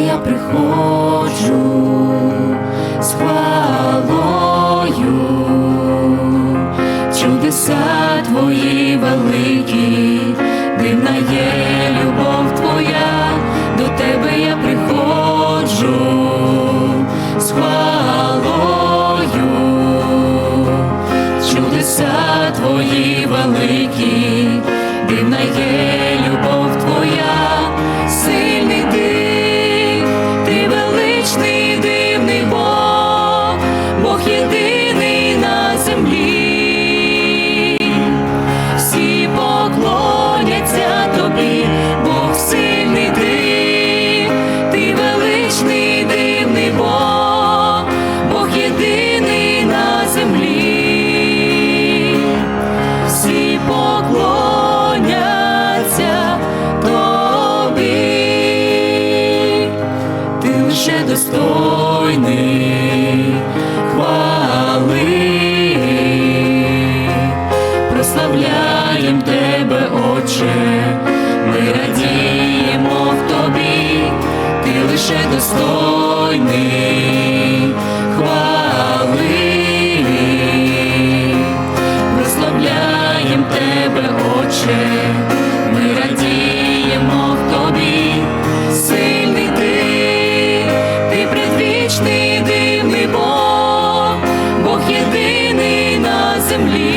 я приходжу з хвалою, чудеса твої великі, дивна є ти достойний хвали, прославляєм тебе, Отче, ми радіємо в тобі, ти лише достойний. Хвали, прославляєм тебе, Отче. землі.